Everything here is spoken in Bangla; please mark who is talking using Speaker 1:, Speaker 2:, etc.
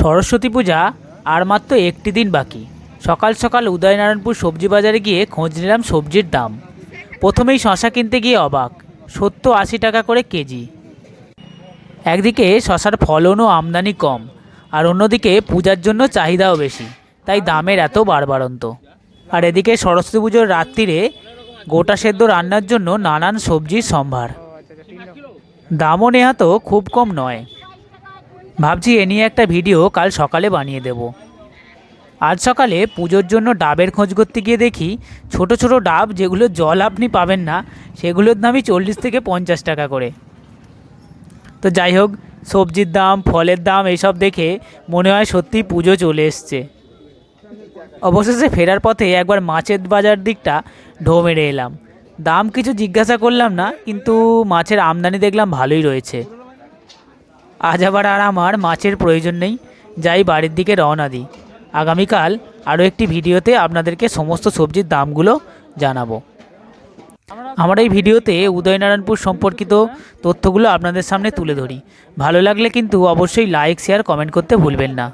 Speaker 1: সরস্বতী পূজা আর মাত্র একটি দিন বাকি। সকাল সকাল উদয়নারায়ণপুর সবজি বাজারে গিয়ে খোঁজ নিলাম সবজির দাম। প্রথমেই শশা কিনতে গিয়ে অবাক। সত্তর আশি টাকা করে কেজি। একদিকে শশার ফলনও আমদানি কম, আর অন্যদিকে পূজার জন্য চাহিদাও বেশি, তাই দামের এত বাড়বাড়ন্ত। আর এদিকে সরস্বতী পুজোর রাত্রিরে গোটা সেদ্ধ রান্নার জন্য নানান সবজির সম্ভার। দামও নেহাতো খুব কম নয়। ভাবছি এ নিয়ে একটা ভিডিও কাল সকালে বানিয়ে দেব। আজ সকালে পুজোর জন্য ডাবের খোঁজ করতে গিয়ে দেখি ছোট ছোট ডাব যেগুলো জল আপনি পাবেন না, সেগুলোর দামই চল্লিশ থেকে পঞ্চাশ টাকা করে। তো যাই হোক, সবজির দাম, ফলের দাম এইসব দেখে মনে হয় সত্যিই পুজো চলে এসছে। অবশেষে ফেরার পথে একবার মাছের বাজার দিকটা ঢো মেরে এলাম। দাম কিছু জিজ্ঞাসা করলাম না, কিন্তু মাছের আমদানি দেখলাম ভালোই রয়েছে। আজ আবার আর আমার মাছের প্রয়োজন নেই। যাই বাড়ির দিকে রওনা দিই। আগামীকাল আরও একটি ভিডিওতে আপনাদেরকে সমস্ত সবজির দামগুলো জানাব। আমার এই ভিডিওতে উদয়নারায়ণপুর সম্পর্কিত তথ্যগুলো আপনাদের সামনে তুলে ধরি। ভালো লাগলে কিন্তু অবশ্যই লাইক, শেয়ার, কমেন্ট করতে ভুলবেন না।